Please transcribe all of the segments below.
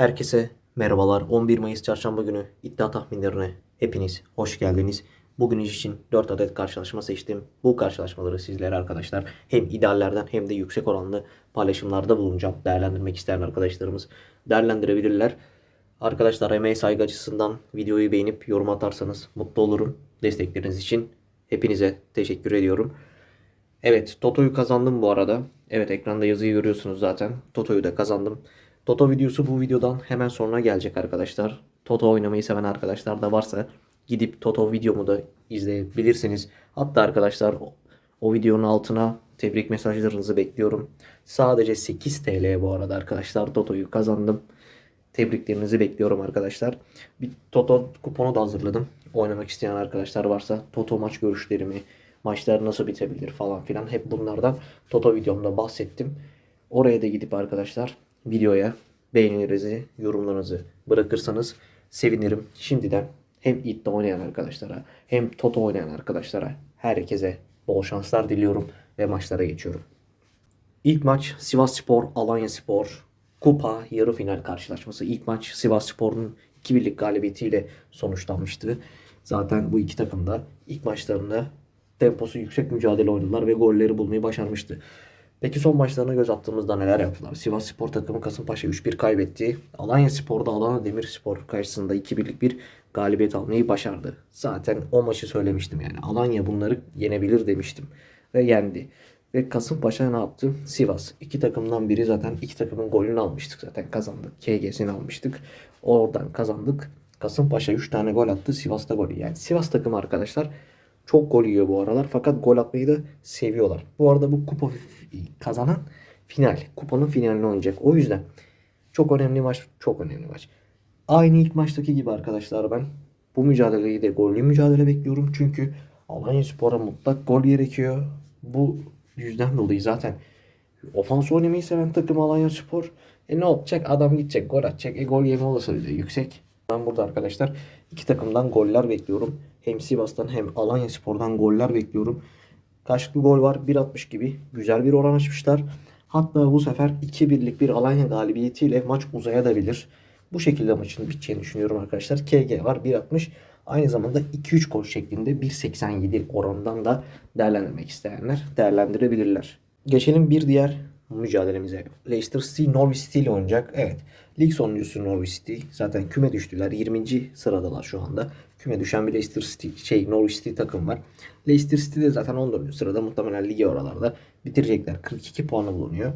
Herkese merhabalar. 11 Mayıs Çarşamba günü iddia tahminlerine hepiniz hoş geldiniz. Bugün için 4 adet karşılaşma seçtim. Bu karşılaşmaları sizlere arkadaşlar hem ideallerden hem de yüksek oranlı paylaşımlarda bulunacağım. Değerlendirmek isteyen arkadaşlarımız değerlendirebilirler. Arkadaşlar emeğe saygı açısından videoyu beğenip yorum atarsanız mutlu olurum. Destekleriniz için hepinize teşekkür ediyorum. Evet Toto'yu kazandım bu arada. Evet ekranda yazıyı görüyorsunuz zaten. Toto'yu da kazandım. Toto videosu bu videodan hemen sonra gelecek arkadaşlar. Toto oynamayı seven arkadaşlar da varsa gidip Toto videomu da izleyebilirsiniz. Hatta arkadaşlar o, o videonun altına tebrik mesajlarınızı bekliyorum. Sadece 8 TL bu arada arkadaşlar Toto'yu kazandım. Tebriklerinizi bekliyorum arkadaşlar. Bir Toto kuponu da hazırladım. Oynamak isteyen arkadaşlar varsa Toto maç görüşlerimi, maçlar nasıl bitebilir falan filan hep bunlardan Toto videomda bahsettim. Oraya da gidip arkadaşlar videoya beğenilerinizi, yorumlarınızı bırakırsanız sevinirim. Şimdiden hem iddia oynayan arkadaşlara hem Toto oynayan arkadaşlara herkese bol şanslar diliyorum ve maçlara geçiyorum. İlk maç Sivas Spor, Alanya Spor Kupa yarı final karşılaşması. İlk maç Sivas Spor'un 2 birlik galibiyetiyle sonuçlanmıştı. Zaten bu iki takım da ilk maçlarında temposu yüksek mücadele oynadılar ve golleri bulmayı başarmıştı. Peki son maçlarına göz attığımızda neler yaptılar? Sivas Spor takımı Kasımpaşa 3-1 kaybetti. Alanya Spor'da Adana Demirspor karşısında 2 birlik bir galibiyet almayı başardı. Zaten o maçı söylemiştim yani. Alanya bunları yenebilir demiştim. Ve yendi. Ve Kasımpaşa ne yaptı? Sivas. İki takımdan biri zaten iki takımın golünü almıştık zaten kazandık. KG'sini almıştık. Oradan kazandık. Kasımpaşa 3 tane gol attı. Sivas'ta golü. Yani Sivas takımı arkadaşlar çok gol yiyor bu aralar. Fakat gol atmayı da seviyorlar. Bu arada bu kupa kazanan final. Kupanın finalini oynayacak. O yüzden çok önemli maç. Çok önemli maç. Aynı ilk maçtaki gibi arkadaşlar ben bu mücadeleyi de gollü mücadele bekliyorum. Çünkü Alanya Spor'a mutlak gol gerekiyor. Bu yüzden dolayı zaten ofans oynamayı seven takım Alanya Spor. E ne olacak? Adam gidecek, gol atacak. E gol yeme olasılığı da yüksek. Ben burada arkadaşlar iki takımdan goller bekliyorum. Hem Sivas'tan hem Alanya Spor'dan goller bekliyorum. Karşılıklı gol var. 1.60 gibi. Güzel bir oran açmışlar. Hatta bu sefer 2-1'lik bir Alanya galibiyetiyle maç uzayabilir. Bu şekilde maçın biteceğini düşünüyorum arkadaşlar. KG var 1.60. Aynı zamanda 2-3 gol şeklinde 1.87 orandan da değerlendirmek isteyenler değerlendirebilirler. Geçelim bir diğer mücadelemize. Leicester City Norwich City ile oynayacak. Evet. Lig sonuncusu Norwich City. Zaten küme düştüler. 20. sıradalar şu anda. Küme düşen bir Leicester City, şey Norwich City takım var. Leicester City de zaten 14. sırada. Muhtemelen ligi oralarda bitirecekler. 42 puanı bulunuyor.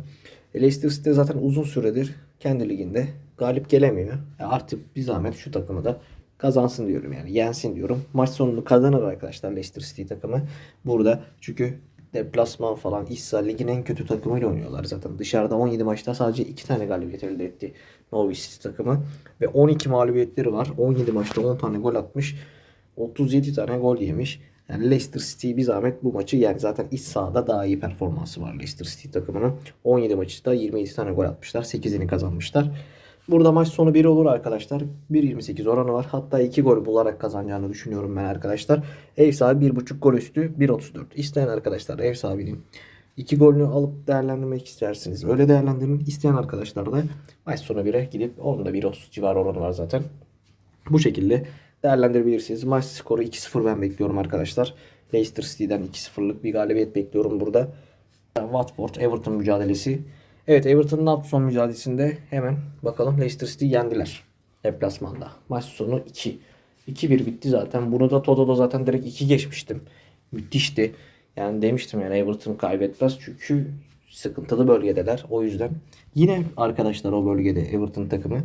E, Leicester City zaten uzun süredir kendi liginde galip gelemiyor. E, artık bir zahmet şu takımı da kazansın diyorum yani. Yensin diyorum. Maç sonunu kazanır arkadaşlar Leicester City takımı. Burada çünkü deplasman falan İhsa ligin en kötü takımıyla oynuyorlar zaten. Dışarıda 17 maçta sadece 2 tane galibiyet elde etti Norwich City takımı. Ve 12 mağlubiyetleri var. 17 maçta 10 tane gol atmış. 37 tane gol yemiş. Yani Leicester City bir zahmet bu maçı yani zaten iç sahada daha iyi performansı var Leicester City takımının. 17 maçta 27 tane gol atmışlar. 8'ini kazanmışlar. Burada maç sonu 1 olur arkadaşlar. 1.28 oranı var. Hatta 2 gol bularak kazanacağını düşünüyorum ben arkadaşlar. Ev sahibi 1.5 gol üstü 1.34. İsteyen arkadaşlar ev sahibinin 2 golünü alıp değerlendirmek istersiniz. Öyle değerlendirin. İsteyen arkadaşlar da maç sonu 1'e gidip onun da 1.30 civarı oranı var zaten. Bu şekilde değerlendirebilirsiniz. Maç skoru 2-0 ben bekliyorum arkadaşlar. Leicester City'den 2-0'lık bir galibiyet bekliyorum burada. Watford Everton mücadelesi. Evet Everton ne yaptı son mücadelesinde? Hemen bakalım Leicester City yendiler. Deplasmanda. Maç sonu 2. 2-1 bitti zaten. Bunu da Toto'da zaten direkt 2 geçmiştim. Müthişti. Yani demiştim yani Everton kaybetmez çünkü sıkıntılı bölgedeler. O yüzden yine arkadaşlar o bölgede Everton takımı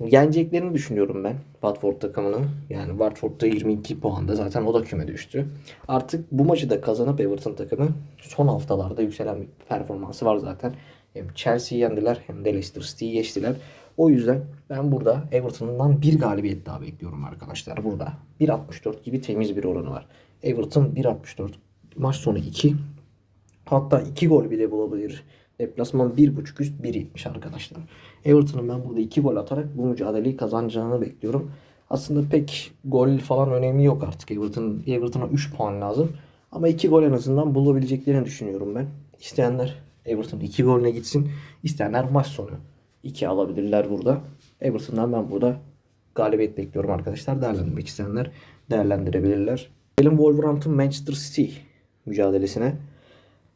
yeneceklerini düşünüyorum ben Watford takımını. Yani Watford'da 22 puanda zaten o da küme düştü. Artık bu maçı da kazanıp Everton takımı son haftalarda yükselen bir performansı var zaten. Hem Chelsea'yi yendiler hem de Leicester City'yi geçtiler. O yüzden ben burada Everton'dan bir galibiyet daha bekliyorum arkadaşlar. Burada 1.64 gibi temiz bir oranı var. Everton 1.64 maç sonu 2 hatta 2 gol bile bulabilir. Deplasman 1.5 üst 1.70 arkadaşlar. Everton'un ben burada 2 gol atarak bu mücadeleyi kazanacağını bekliyorum. Aslında pek gol falan önemi yok artık. Everton Everton'a 3 puan lazım. Ama 2 gol en azından bulabileceklerini düşünüyorum ben. İsteyenler Everton 2 golüne gitsin. İsteyenler maç sonu 2 alabilirler burada. Everton'dan ben burada galibiyet bekliyorum arkadaşlar. Değerlendirmek isteyenler değerlendirebilirler. Gelelim Wolverhampton Manchester City mücadelesine.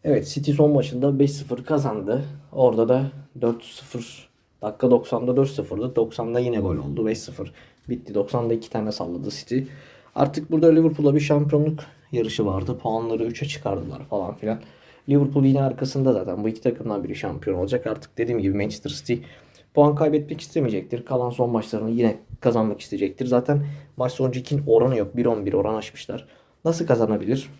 Evet City son maçında 5-0 kazandı. Orada da 4-0 dakika 90'da 4-0'dı. 90'da yine gol oldu. 5-0 bitti. 90'da 2 tane salladı City. Artık burada Liverpool'a bir şampiyonluk yarışı vardı. Puanları 3'e çıkardılar falan filan. Liverpool yine arkasında zaten. Bu iki takımdan biri şampiyon olacak. Artık dediğim gibi Manchester City puan kaybetmek istemeyecektir. Kalan son maçlarını yine kazanmak isteyecektir. Zaten maç sonucu 2'nin oranı yok. 1-11 oran açmışlar. Nasıl kazanabilir?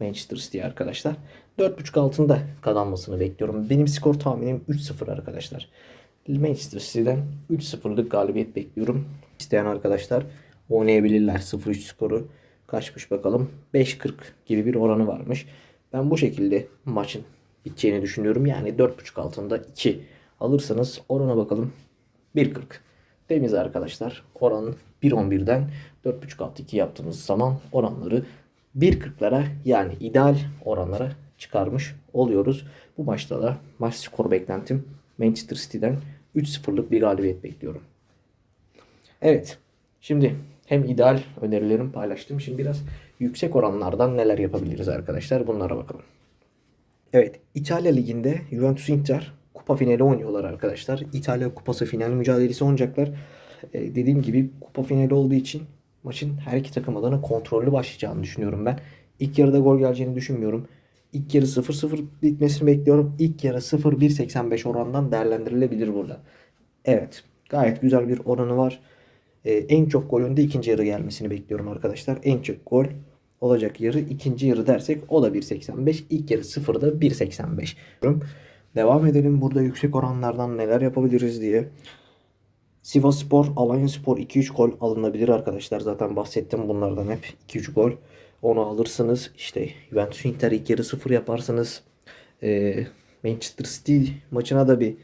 Manchester City arkadaşlar. 4.5 altında kazanmasını bekliyorum. Benim skor tahminim 3-0 arkadaşlar. Manchester City'den 3-0'lık galibiyet bekliyorum. İsteyen arkadaşlar oynayabilirler 0-3 skoru. Kaçmış bakalım. 5-40 gibi bir oranı varmış. Ben bu şekilde maçın biteceğini düşünüyorum. Yani 4.5 altında 2 alırsanız orana bakalım. 1.40. Temiz arkadaşlar. Oran 1.11'den 4.5 altı 2 yaptığınız zaman oranları 1.40'lara yani ideal oranlara çıkarmış oluyoruz. Bu maçta da maç skor beklentim Manchester City'den 3-0'lık bir galibiyet bekliyorum. Evet. Şimdi hem ideal önerilerimi paylaştım. Şimdi biraz yüksek oranlardan neler yapabiliriz arkadaşlar bunlara bakalım. Evet İtalya Ligi'nde Juventus Inter kupa finali oynuyorlar arkadaşlar. İtalya Kupası final mücadelesi oynayacaklar. Ee, dediğim gibi kupa finali olduğu için maçın her iki takım adına kontrollü başlayacağını düşünüyorum ben. İlk yarıda gol geleceğini düşünmüyorum. İlk yarı 0-0 bitmesini bekliyorum. İlk yarı 0-1.85 orandan değerlendirilebilir burada. Evet gayet güzel bir oranı var. Ee, en çok golün de ikinci yarı gelmesini bekliyorum arkadaşlar. En çok gol olacak yarı ikinci yarı dersek o da 1.85. İlk yarı 0'da 1.85. Devam edelim burada yüksek oranlardan neler yapabiliriz diye. Sivas Spor, Alanya Spor 2-3 gol alınabilir arkadaşlar. Zaten bahsettim bunlardan hep. 2-3 gol. Onu alırsınız. İşte Juventus Inter ilk yarı 0 yaparsınız. Ee, Manchester City maçına da bir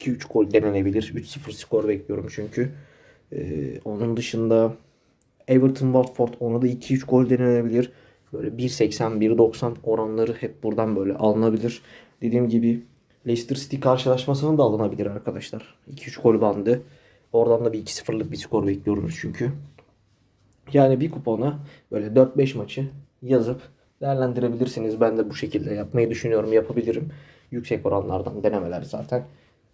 2-3 gol denenebilir. 3-0 skor bekliyorum çünkü. Ee, onun dışında Everton Watford ona da 2-3 gol denenebilir. Böyle 1.80-1.90 oranları hep buradan böyle alınabilir. Dediğim gibi Leicester City karşılaşmasının da alınabilir arkadaşlar. 2-3 gol bandı. Oradan da bir 2-0'lık bir skor bekliyoruz çünkü. Yani bir kupona böyle 4-5 maçı yazıp değerlendirebilirsiniz. Ben de bu şekilde yapmayı düşünüyorum. Yapabilirim. Yüksek oranlardan denemeler zaten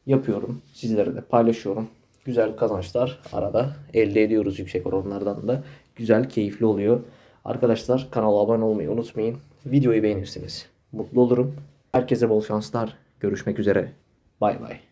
yapıyorum. Sizlere de paylaşıyorum. Güzel kazançlar arada elde ediyoruz yüksek oranlardan da. Güzel, keyifli oluyor. Arkadaşlar kanala abone olmayı unutmayın. Videoyu beğenirsiniz. Mutlu olurum. Herkese bol şanslar. Görüşmek üzere. Bay bay.